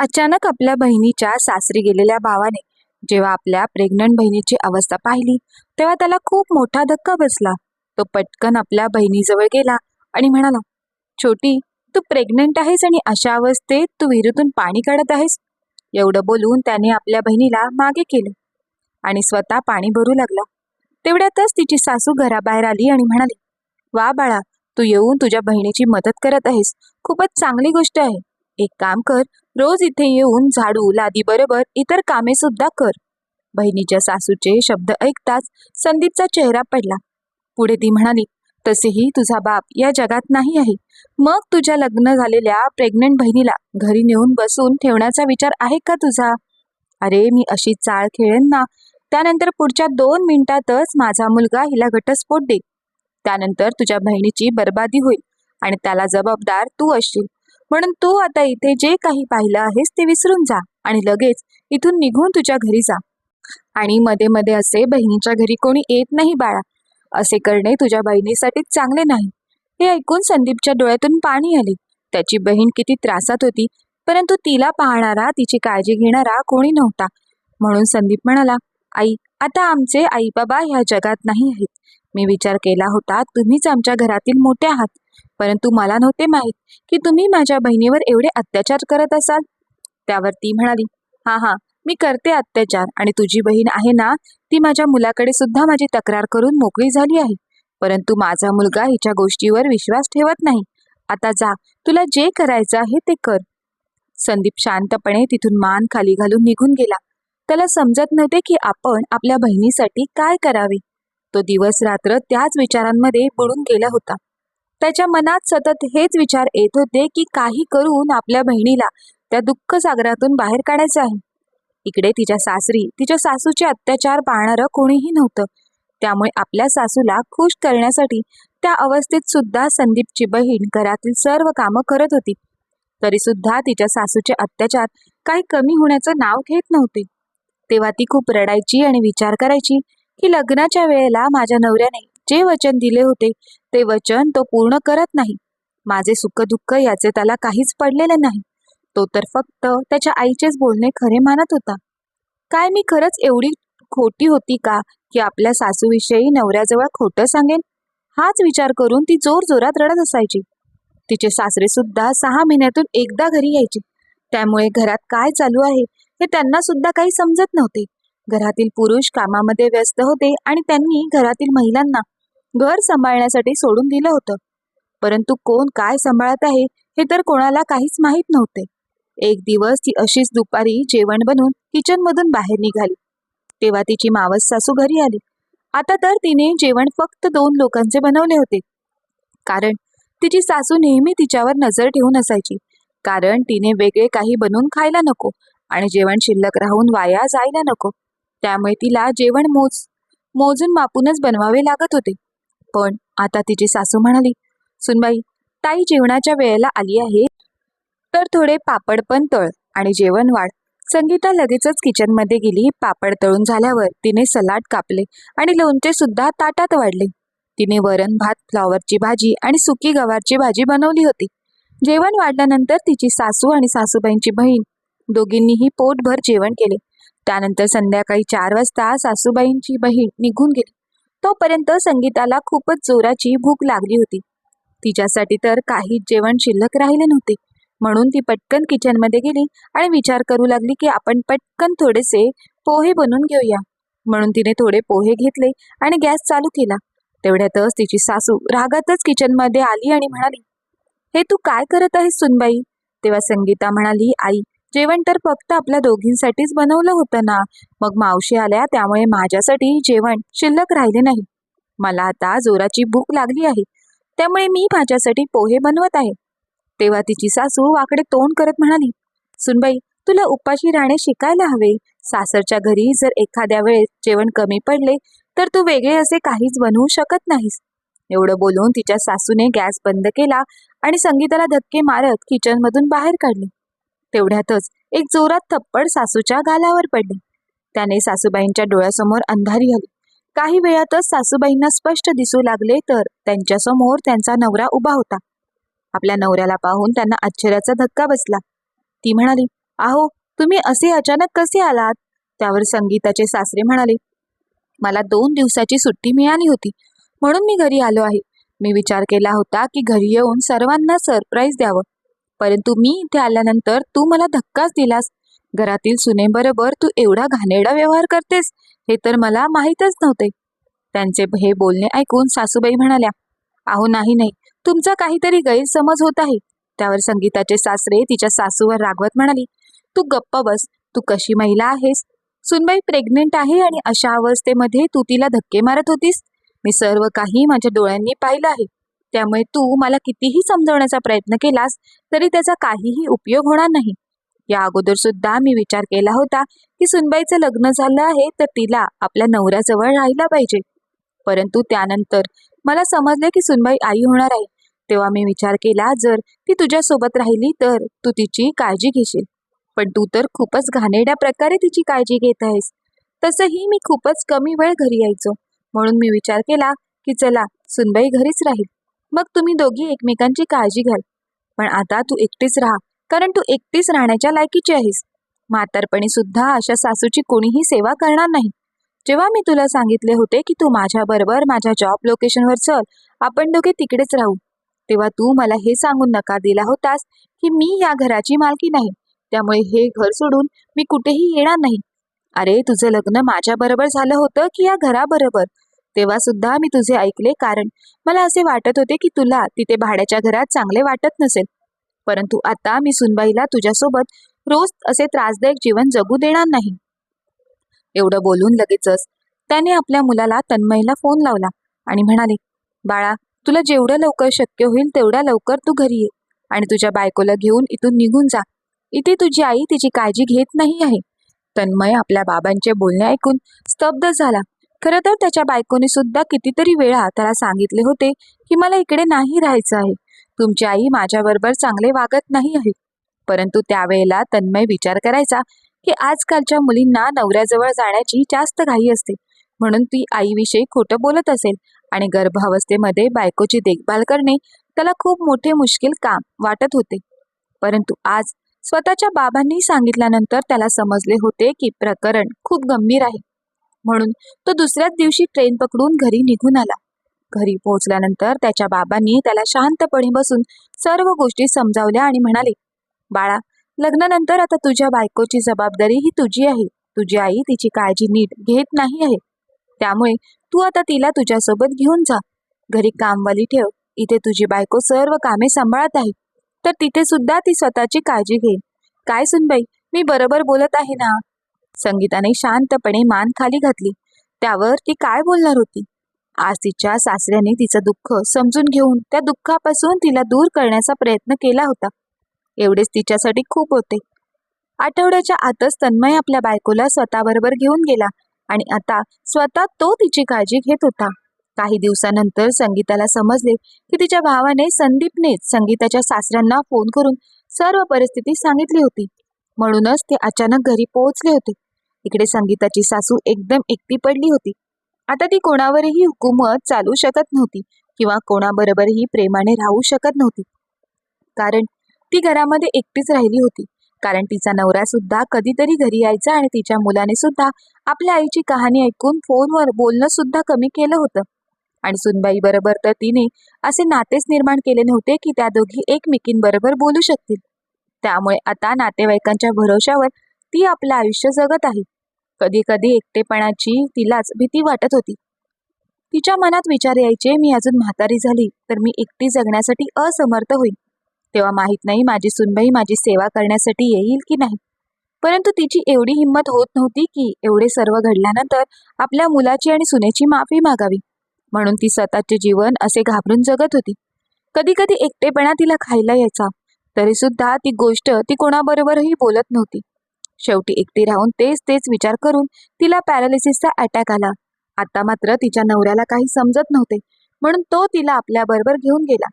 अचानक आपल्या बहिणीच्या सासरी गेलेल्या भावाने जेव्हा आपल्या प्रेग्नंट बहिणीची अवस्था पाहिली तेव्हा त्याला खूप मोठा धक्का बसला. तो पटकन आपल्या बहिणीजवळ गेला आणि म्हणाला छोटी तू प्रेग्नंट आहेस आणि अशा अवस्थेत तू विहिरीतून पाणी काढत आहेस. एवढं बोलून त्याने आपल्या बहिणीला मागे केलं आणि स्वतः पाणी भरू लागला. तेवढ्यातच तिची सासू घराबाहेर आली आणि म्हणाली वा बाळा तू येऊन तुझ्या बहिणीची मदत करत आहेस. खूपच चांगली गोष्ट आहे. एक काम कर रोज इथे येऊन झाडू लादी बरोबर इतर कामे सुद्धा कर. बहिणीच्या सासूचे शब्द ऐकताच संदीपचा चेहरा पडला. पुढे ती म्हणाली तसेही तुझा बाप या जगात नाही आहे. मग तुझ्या लग्न झालेल्या प्रेग्नंट बहिणीला घरी नेऊन बसून ठेवण्याचा विचार आहे का तुझा? अरे मी अशी चाळ खेळेन ना. त्यानंतर पुढच्या दोन मिनिटातच माझा मुलगा हिला घटस्फोट दे. त्यानंतर तुझ्या बहिणीची बर्बादी होईल आणि त्याला जबाबदार तू असशील. म्हणून तू आता इथे जे काही पाहिलं आहेस ते विसरून जा आणि लगेच इथून निघून तुझ्या घरी जा. आणि मध्ये मध्ये असे बहिणीच्या घरी कोणी येत नाही बाळा. असे करणे तुझ्या बहिणीसाठी चांगले नाही. हे ऐकून संदीपच्या डोळ्यातून पाणी आले. त्याची बहीण किती त्रासात होती परंतु तिला पाहणारा तिची काळजी घेणारा कोणी नव्हता. म्हणून संदीप म्हणाला आई आता आमचे आई बाबा ह्या जगात नाही आहेत. मी विचार केला होता तुम्हीच आमच्या घरातील मोठे आहात. परंतु मला नव्हते माहीत की तुम्ही माझ्या बहिणीवर एवढे अत्याचार करत असाल. त्यावर ती म्हणाली हा हा मी करते अत्याचार आणि तुझी बहीण आहे ना ती माझ्या मुलाकडे सुद्धा माझी तक्रार करून मोकळी झाली आहे. परंतु माझा मुलगा हिच्या गोष्टीवर विश्वास ठेवत नाही. आता जा तुला जे करायचं आहे ते कर. संदीप शांतपणे तिथून मान खाली घालून निघून गेला. त्याला समजत नव्हते की आपण आपल्या बहिणीसाठी काय करावे. तो दिवस रात्र त्याच विचारांमध्ये बुडून गेला होता. त्याच्या मनात सतत हेच विचार येत होते की काही करून आपल्या बहिणीला त्या दुःख सागरातून बाहेर काढायचं आहे. इकडे तिच्या सासरी तिच्या सासूचे अत्याचार पाहणारं कोणीही नव्हतं. त्यामुळे आपल्या सासूला खुश करण्यासाठी त्या अवस्थेत सुद्धा संदीपची बहीण घरातील सर्व कामं करत होती. तरी सुद्धा तिच्या सासूचे अत्याचार काही कमी होण्याचं नाव घेत नव्हते. तेव्हा ती खूप रडायची आणि विचार करायची की लग्नाच्या वेळेला माझ्या नवऱ्याने जे वचन दिले होते ते वचन तो पूर्ण करत नाही. माझे सुखदुःख याचे त्याला काहीच पडलेले नाही. तो तर फक्त त्याच्या आईचेच बोलणे खरे मानत होता. काय मी खरंच एवढी खोटी होती का की आपल्या सासूविषयी नवऱ्याजवळ खोटं सांगेन? हाच विचार करून ती जोर जोरात रडत असायची. तिचे सासरे सुद्धा सहा महिन्यातून एकदा घरी यायचे. त्यामुळे घरात काय चालू आहे हे त्यांना सुद्धा काही समजत नव्हते. घरातील पुरुष कामामध्ये व्यस्त होते आणि त्यांनी घरातील महिलांना घर सांभाळण्यासाठी सोडून दिलं होतं. परंतु कोण काय सांभाळत आहे हे तर कोणाला काहीच माहीत नव्हते. एक दिवस ती अशीच दुपारी जेवण बनवून किचनमधून बाहेर निघाली. तेव्हा तिची मावस सासू घरी आली. आता तर तिने जेवण फक्त दोन लोकांचे बनवले होते. कारण तिची सासू नेहमी तिच्यावर नजर ठेवून असायची. कारण तिने वेगळे काही बनवून खायला नको आणि जेवण शिल्लक राहून वाया जायला नको. त्यामुळे तिला जेवण मोज मोजून मापूनच बनवावे लागत होते. पण आता तिची सासू म्हणाली सुनबाई ताई जेवणाच्या वेळेला आली आहे. तर थोडे पापड पण तळ आणि जेवण वाढ. संगीता लगेचच किचनमध्ये गेली. पापड तळून झाल्यावर तिने सलाड कापले आणि लोणचे सुद्धा ताटात वाढले. तिने वरण भात फ्लॉवरची भाजी आणि सुकी गवारची भाजी बनवली होती. जेवण वाढल्यानंतर तिची सासू आणि सासूबाईंची बहीण दोघींनीही पोटभर जेवण केले. त्यानंतर संध्याकाळी चार वाजता सासूबाईंची बहीण निघून गेली. तोपर्यंत संगीताला खूपच जोराची भूक लागली होती. तिच्यासाठी तर काहीच जेवण शिल्लक राहिले नव्हते. म्हणून ती पटकन किचनमध्ये गेली आणि विचार करू लागली की आपण पटकन थोडेसे पोहे बनवून घेऊया. म्हणून तिने थोडे पोहे घेतले आणि गॅस चालू केला. तेवढ्यातच तिची सासू रागातच किचनमध्ये आली आणि म्हणाली हे तू काय करत आहेस सुनबाई? तेव्हा संगीता म्हणाली आई जेवण तर फक्त आपल्या दोघींसाठीच बनवलं होतं ना. मग मावशी आल्या त्यामुळे माझ्यासाठी जेवण शिल्लक राहिले नाही. मला आता जोराची भूक लागली आहे. त्यामुळे मी माझ्यासाठी पोहे बनवत आहे. तेव्हा तिची सासू वाकडे तोंड करत म्हणाली सुनबाई तुला उपाशी राहणे शिकायला हवे. सासरच्या घरी जर एखाद्या वेळेस जेवण कमी पडले तर तू वेगळे असे काहीच बनवू शकत नाहीस. एवढं बोलून तिच्या सासूने गॅस बंद केला आणि संगीताला धक्के मारत किचनमधून बाहेर काढले. तेवढ्यातच एक जोरात थप्पड सासूच्या गालावर पडली. त्याने सासूबाईंच्या डोळ्यासमोर अंधारी आली. काही वेळातच सासूबाईंना स्पष्ट दिसू लागले तर त्यांच्यासमोर त्यांचा नवरा उभा होता. आपल्या नवऱ्याला पाहून त्यांना आश्चर्याचा धक्का बसला. ती म्हणाली आहो तुम्ही असे अचानक कसे आलात? त्यावर संगीताचे सासरे म्हणाले मला दोन दिवसाची सुट्टी मिळाली होती. म्हणून मी घरी आलो आहे. मी विचार केला होता की घरी येऊन सर्वांना सरप्राईज द्यावं. परंतु मी इथे आल्यानंतर तू मला धक्काच दिलास. घरातील सुनेबरोबर तू एवढा घाणेरडा व्यवहार करतेस हे तर मला माहीतच नव्हते. त्यांचे हे बोलणे ऐकून सासूबाई म्हणाल्या अहो नाही नाही. तुमचा काहीतरी गैरसमज होत आहे. त्यावर संगीताचे सासरे तिच्या सासूवर रागवत म्हणाली तू गप्प बस. तू कशी महिला आहेस? सुनबाई प्रेग्नेंट आहे आणि अशा अवस्थेमध्ये तू तिला धक्के मारत होतीस. मी सर्व काही माझ्या डोळ्यांनी पाहिलं आहे. त्यामुळे तू मला कितीही समजवण्याचा प्रयत्न केलास तरी त्याचा काहीही उपयोग होणार नाही. या अगोदर सुद्धा मी विचार केला होता की सुनबाईचं लग्न झालं आहे तर तिला आपल्या नवऱ्याजवळ राहायला पाहिजे. परंतु त्यानंतर मला समजले की सुनबाई आई होणार आहे. तेव्हा मी विचार केला जर ती तुझ्यासोबत राहिली तर तू तिची काळजी घेशील. पण तू तर खूपच घाणेड्या प्रकारे तिची काळजी घेत आहेस. तसंही मी खूपच कमी वेळ घरी यायचो. म्हणून मी विचार केला की चला सुनबाई घरीच राहील. मग तुम्ही दोघी एकमेकांची काळजी घ्याल पण आता तू एकटीच राहा कारण तू एकटीच राहण्याच्या लायकीची आहेस. म्हातारपणी सुद्धा अशा सासूची कोणीही सेवा करणार नाही. जेव्हा मी तुला सांगितले होते की तू माझ्याबरोबर माझ्या जॉब लोकेशनवर चल आपण दोघे तिकडेच राहू. तेव्हा तू मला हे सांगून नकार दिला होतास की मी या घराची मालकी नाही. त्यामुळे हे घर सोडून मी कुठेही येणार नाही. अरे तुझं लग्न माझ्याबरोबर झालं होतं की या घराबरोबर? तेव्हा सुद्धा मी तुझे ऐकले कारण मला असे वाटत होते की तुला तिथे भाड्याच्या घरात चांगले वाटत नसेल. परंतु आता मी सुनबाईला तुझ्यासोबत रोज असे त्रासदायक जीवन जगू देणार नाही. एवढं बोलून लगेचच त्याने आपल्या मुलाला तन्मयला फोन लावला आणि म्हणाले बाळा तुला जेवढं लवकर शक्य होईल तेवढ्या लवकर तू घरी ये आणि तुझ्या बायकोला घेऊन इथून निघून जा. इथे तुझी आई तिची काळजी घेत नाही आहे. तन्मय आपल्या बाबांचे बोलणे ऐकून स्तब्ध झाला. खरं तर त्याच्या बायकोने सुद्धा कितीतरी वेळा त्याला सांगितले होते की मला इकडे नाही राहायचं आहे. तुमची आई माझ्याबरोबर चांगले वागत नाही आहे. परंतु त्यावेळेला तन्मय विचार करायचा की आजकालच्या मुलींना नवऱ्याजवळ जाण्याची जास्त घाई असते. म्हणून ती आईविषयी खोटं बोलत असेल आणि गर्भावस्थेमध्ये बायकोची देखभाल करणे त्याला खूप मोठे मुश्किल काम वाटत होते. परंतु आज स्वतःच्या बाबांनी सांगितल्यानंतर त्याला समजले होते की प्रकरण खूप गंभीर आहे. म्हणून तो दुसऱ्याच दिवशी ट्रेन पकडून घरी निघून आला. घरी पोहोचल्यानंतर त्याच्या बाबांनी त्याला शांतपणे बसून सर्व गोष्टी समजावल्या आणि म्हणाले बाळा लग्नानंतर आता तुझ्या बायकोची जबाबदारी ही तुझी आहे. तुझी आई तिची काळजी नीट घेत नाही आहे. त्यामुळे तू आता तिला तुझ्यासोबत घेऊन जा. घरी कामवाली ठेव. इथे तुझी बायको सर्व कामे सांभाळत आहे. तर तिथे सुद्धा ती स्वतःची काळजी घेईल काय सुनबाई मी बरोबर बोलत आहे ना? संगीताने शांतपणे मान खाली घातली. त्यावर ती काय बोलणार होती? आज तिच्या सासऱ्याने तिचं दुःख समजून घेऊन त्या दुःखापासून तिला दूर करण्याचा प्रयत्न केला होता. एवढेच तिच्यासाठी खूप होते. आठवड्याच्या आतच तन्मय आपल्या बायकोला स्वतःबरोबर घेऊन गेला आणि आता स्वतः तो तिची काळजी घेत होता. काही दिवसानंतर संगीताला समजले की तिच्या भावाने संदीपनेच संगीताच्या सासऱ्यांना फोन करून सर्व परिस्थिती सांगितली होती. म्हणूनच ते अचानक घरी पोहोचले होते. इकडे संगीताची सासू एकदम एकटी पडली होती. आता ती कोणावरही हुकूमत चालू शकत नव्हती किंवा कोणाबरोबरही प्रेमाने राहू शकत नव्हती. कारण ती घरामध्ये एकटीच राहिली होती. कारण तिचा नवरा सुद्धा कधीतरी घरी यायचा आणि तिच्या मुलाने सुद्धा आपल्या आईची कहाणी ऐकून फोनवर बोलणं सुद्धा कमी केलं होतं. आणि सुनबाई बरोबर तर तिने असे नातेच निर्माण केले नव्हते की त्या दोघी एकमेकींबरोबर बोलू शकतील. त्यामुळे आता नातेवाईकांच्या भरोशावर ती आपलं आयुष्य जगत आहे. कधी कधी एकटेपणाची तिलाच भीती वाटत होती. तिच्या मनात विचार यायचे मी अजून म्हातारी झाली तर मी एकटी जगण्यासाठी असमर्थ होईल तेव्हा माहीत नाही माझी सुनबाई माझी सेवा करण्यासाठी येईल की नाही. परंतु तिची एवढी हिंमत होत नव्हती की एवढे सर्व घडल्यानंतर आपल्या मुलाची आणि सुनेची माफी मागावी. म्हणून ती स्वतःचे जीवन असे घाबरून जगत होती. कधी कधी एकटेपणा तिला खायला यायचा. तरी सुद्धा ती गोष्ट ती कोणाबरोबरही बोलत नव्हती. शेवटी एकटी राहून तेच तेच विचार करून तिला पॅरालिसिसचा अटॅक आला. आता मात्र तिच्या नवऱ्याला काही समजत नव्हते म्हणून तो तिला आपल्याबरोबर घेऊन गेला.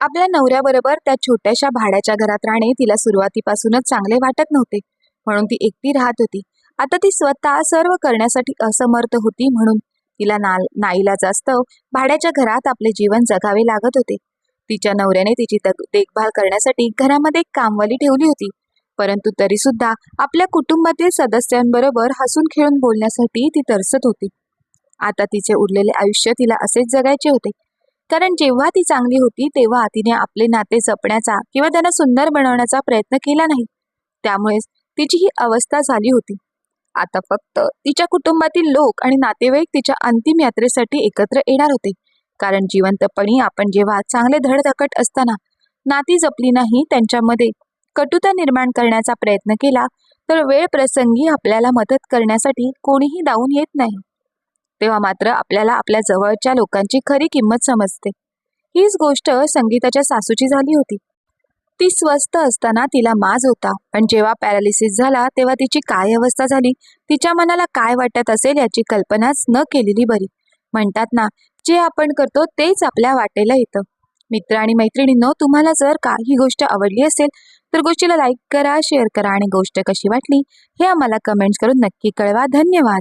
आपल्या नवऱ्याबरोबर त्या छोट्याशा भाड्याच्या घरात राहणे तिला सुरुवातीपासूनच चांगले वाटत नव्हते म्हणून ती एकटी राहत होती. आता ती स्वतः सर्व करण्यासाठी असमर्थ होती म्हणून तिला ना नाईला जास्त भाड्याच्या घरात आपले जीवन जगावे लागत होते. तिच्या नवऱ्याने तिची देखभाल करण्यासाठी घरामध्ये एक कामवाली ठेवली होती. परंतु तरी सुद्धा आपल्या कुटुंबातील सदस्यांबरोबर हसून खेळून बोलण्यासाठी ती तरसत होती. आता तिचे उरलेले आयुष्य तिला असेच जगायचे होते. कारण जेव्हा ती चांगली होती तेव्हा तिने आपले नाते जपण्याचा किंवा त्यांना सुंदर बनवण्याचा प्रयत्न केला नाही. त्यामुळेच तिची ही अवस्था झाली होती. आता फक्त तिच्या कुटुंबातील लोक आणि नातेवाईक तिच्या अंतिम यात्रेसाठी एकत्र येणार होते. कारण जिवंतपणी आपण जेव्हा चांगले धडधकट असताना नाती जपली नाही त्यांच्यामध्ये कटुता निर्माण करण्याचा प्रयत्न केला तर वेळ प्रसंगी आपल्याला मदत करण्यासाठी कोणीही धावून येत नाही. तेव्हा मात्र आपल्याला आपल्या जवळच्या लोकांची खरी किंमत समजते. हीच गोष्ट संगीताच्या सासूची झाली होती. ती स्वस्थ असताना तिला माज होता पण जेव्हा पॅरालिसिस झाला तेव्हा तिची काय अवस्था झाली तिच्या मनाला काय वाटत असेल याची कल्पनाच न केलेली बरी. म्हणतात ना जे आपण करतो तेच आपल्या वाटेला येतं. मित्र आणि मैत्रिणींनो तुम्हाला जर का ही गोष्ट आवडली असेल तर गोष्टीला लाईक करा शेअर करा आणि गोष्ट कशी वाटली हे आम्हाला कमेंट्स करून नक्की कळवा. धन्यवाद.